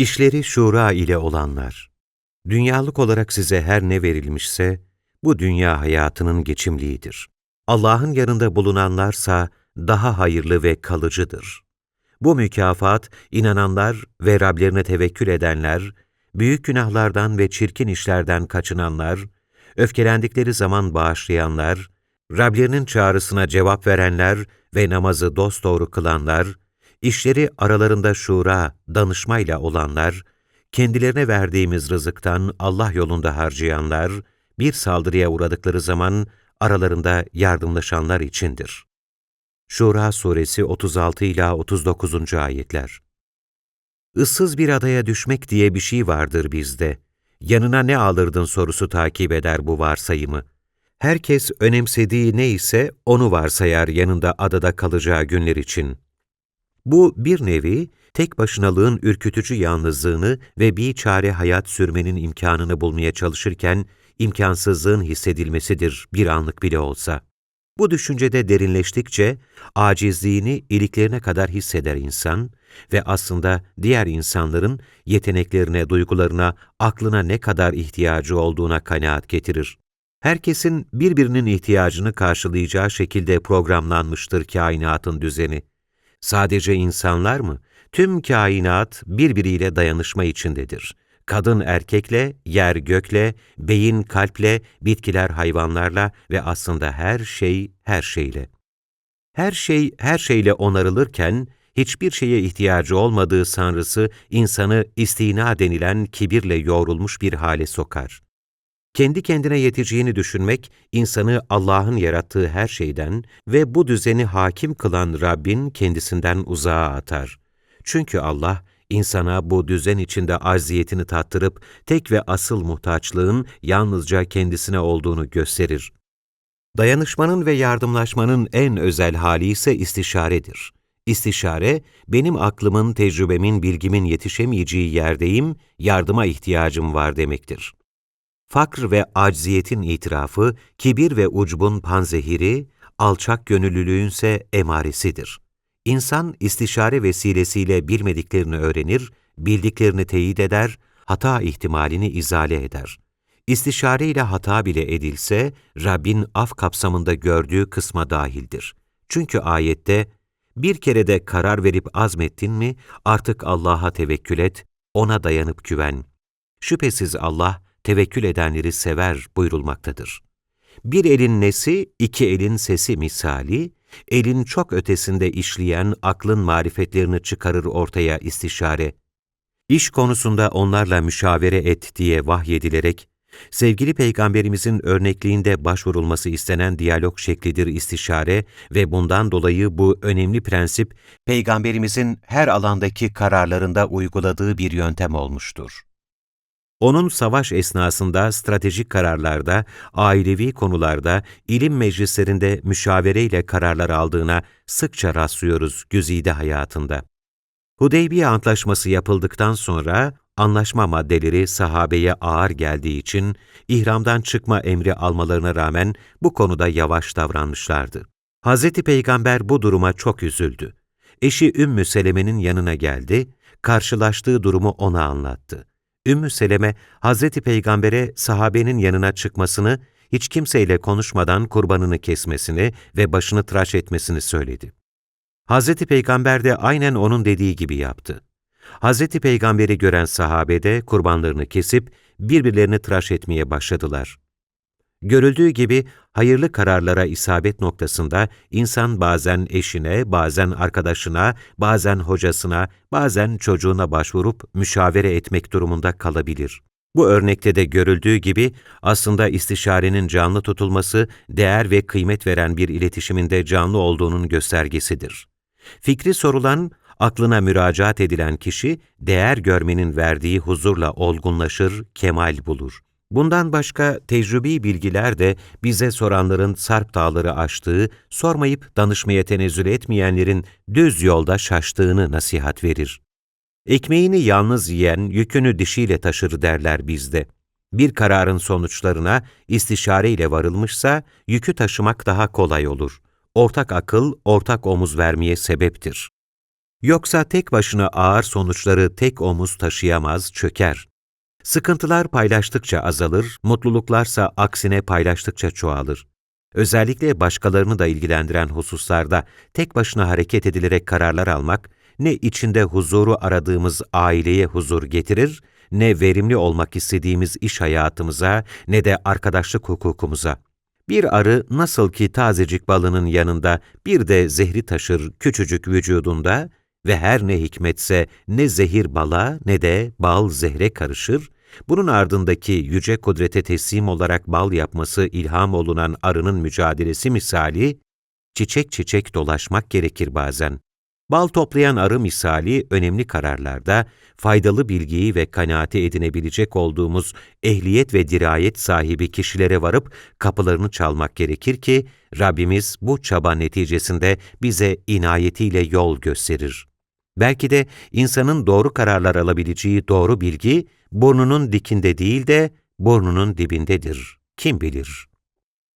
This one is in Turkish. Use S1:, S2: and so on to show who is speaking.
S1: İşleri şura ile olanlar. Dünyalık olarak size her ne verilmişse, bu dünya hayatının geçimliğidir. Allah'ın yanında bulunanlarsa daha hayırlı ve kalıcıdır. Bu mükafat, inananlar ve Rablerine tevekkül edenler, büyük günahlardan ve çirkin işlerden kaçınanlar, öfkelendikleri zaman bağışlayanlar, Rablerinin çağrısına cevap verenler ve namazı dosdoğru kılanlar, işleri aralarında şura, danışmayla olanlar, kendilerine verdiğimiz rızıktan Allah yolunda harcayanlar, bir saldırıya uğradıkları zaman aralarında yardımlaşanlar içindir. Şura Suresi 36 ila 39. ayetler. Issız bir adaya düşmek diye bir şey vardır bizde. Yanına ne alırdın sorusu takip eder bu varsayımı. Herkes önemsediği ne ise onu varsayar yanında adada kalacağı günler için. Bu bir nevi tek başınalığın ürkütücü yalnızlığını ve bir çare hayat sürmenin imkanını bulmaya çalışırken imkansızlığın hissedilmesidir bir anlık bile olsa. Bu düşüncede derinleştikçe acizliğini iliklerine kadar hisseder insan ve aslında diğer insanların yeteneklerine, duygularına, aklına ne kadar ihtiyacı olduğuna kanaat getirir. Herkesin birbirinin ihtiyacını karşılayacağı şekilde programlanmıştır kainatın düzeni. Sadece insanlar mı? Tüm kainat birbiriyle dayanışma içindedir. Kadın erkekle, yer gökle, beyin kalple, bitkiler hayvanlarla ve aslında her şey her şeyle. Her şey her şeyle onarılırken, hiçbir şeye ihtiyacı olmadığı sanrısı insanı istina denilen kibirle yoğrulmuş bir hale sokar. Kendi kendine yeteceğini düşünmek, insanı Allah'ın yarattığı her şeyden ve bu düzeni hakim kılan Rabbin kendisinden uzağa atar. Çünkü Allah, insana bu düzen içinde acziyetini tattırıp, tek ve asıl muhtaçlığın yalnızca kendisine olduğunu gösterir. Dayanışmanın ve yardımlaşmanın en özel hali ise istişaredir. İstişare, benim aklımın, tecrübemin, bilgimin yetişemeyeceği yerdeyim, yardıma ihtiyacım var demektir. Fakr ve acziyetin itirafı, kibir ve ucbun panzehiri, alçak gönüllülüğünse emaresidir. İnsan istişare vesilesiyle bilmediklerini öğrenir, bildiklerini teyit eder, hata ihtimalini izale eder. İstişare ile hata bile edilse, Rabbin af kapsamında gördüğü kısma dahildir. Çünkü ayette, bir kere de karar verip azmettin mi, artık Allah'a tevekkül et, ona dayanıp güven. Şüphesiz Allah, tevekkül edenleri sever buyurulmaktadır. Bir elin nesi, iki elin sesi misali, elin çok ötesinde işleyen aklın marifetlerini çıkarır ortaya istişare. İş konusunda onlarla müşavere et diye vahyedilerek, sevgili Peygamberimizin örnekliğinde başvurulması istenen diyalog şeklidir istişare ve bundan dolayı bu önemli prensip, Peygamberimizin her alandaki kararlarında uyguladığı bir yöntem olmuştur. Onun savaş esnasında stratejik kararlarda, ailevi konularda, ilim meclislerinde müşavereyle kararlar aldığına sıkça rastlıyoruz güzide hayatında. Hudeybiye Antlaşması yapıldıktan sonra anlaşma maddeleri sahabeye ağır geldiği için ihramdan çıkma emri almalarına rağmen bu konuda yavaş davranmışlardı. Hz. Peygamber bu duruma çok üzüldü. Eşi Ümmü Seleme'nin yanına geldi, karşılaştığı durumu ona anlattı. Ümmü Seleme, Hazreti Peygamber'e sahabenin yanına çıkmasını, hiç kimseyle konuşmadan kurbanını kesmesini ve başını tıraş etmesini söyledi. Hazreti Peygamber de aynen onun dediği gibi yaptı. Hazreti Peygamber'i gören sahabe de kurbanlarını kesip birbirlerini tıraş etmeye başladılar. Görüldüğü gibi hayırlı kararlara isabet noktasında insan bazen eşine, bazen arkadaşına, bazen hocasına, bazen çocuğuna başvurup müşavere etmek durumunda kalabilir. Bu örnekte de görüldüğü gibi aslında istişarenin canlı tutulması, değer ve kıymet veren bir iletişiminde canlı olduğunun göstergesidir. Fikri sorulan, aklına müracaat edilen kişi, değer görmenin verdiği huzurla olgunlaşır, kemal bulur. Bundan başka tecrübi bilgiler de bize soranların sarp dağları aştığı, sormayıp danışmaya tenezzül etmeyenlerin düz yolda şaştığını nasihat verir. Ekmeğini yalnız yiyen yükünü dişiyle taşır derler bizde. Bir kararın sonuçlarına istişareyle varılmışsa yükü taşımak daha kolay olur. Ortak akıl, ortak omuz vermeye sebeptir. Yoksa tek başına ağır sonuçları tek omuz taşıyamaz, çöker. Sıkıntılar paylaştıkça azalır, mutluluklarsa aksine paylaştıkça çoğalır. Özellikle başkalarını da ilgilendiren hususlarda tek başına hareket edilerek kararlar almak, ne içinde huzuru aradığımız aileye huzur getirir, ne verimli olmak istediğimiz iş hayatımıza, ne de arkadaşlık hukukumuza. Bir arı nasıl ki tazecik balının yanında bir de zehri taşır küçücük vücudunda ve her ne hikmetse ne zehir bala ne de bal zehre karışır, bunun ardındaki yüce kudrete teslim olarak bal yapması ilham olunan arının mücadelesi misali, çiçek çiçek dolaşmak gerekir bazen. Bal toplayan arı misali önemli kararlarda faydalı bilgiyi ve kanaati edinebilecek olduğumuz ehliyet ve dirayet sahibi kişilere varıp kapılarını çalmak gerekir ki Rabbimiz bu çaba neticesinde bize inayetiyle yol gösterir. Belki de insanın doğru kararlar alabileceği doğru bilgi burnunun dikinde değil de burnunun dibindedir. Kim bilir?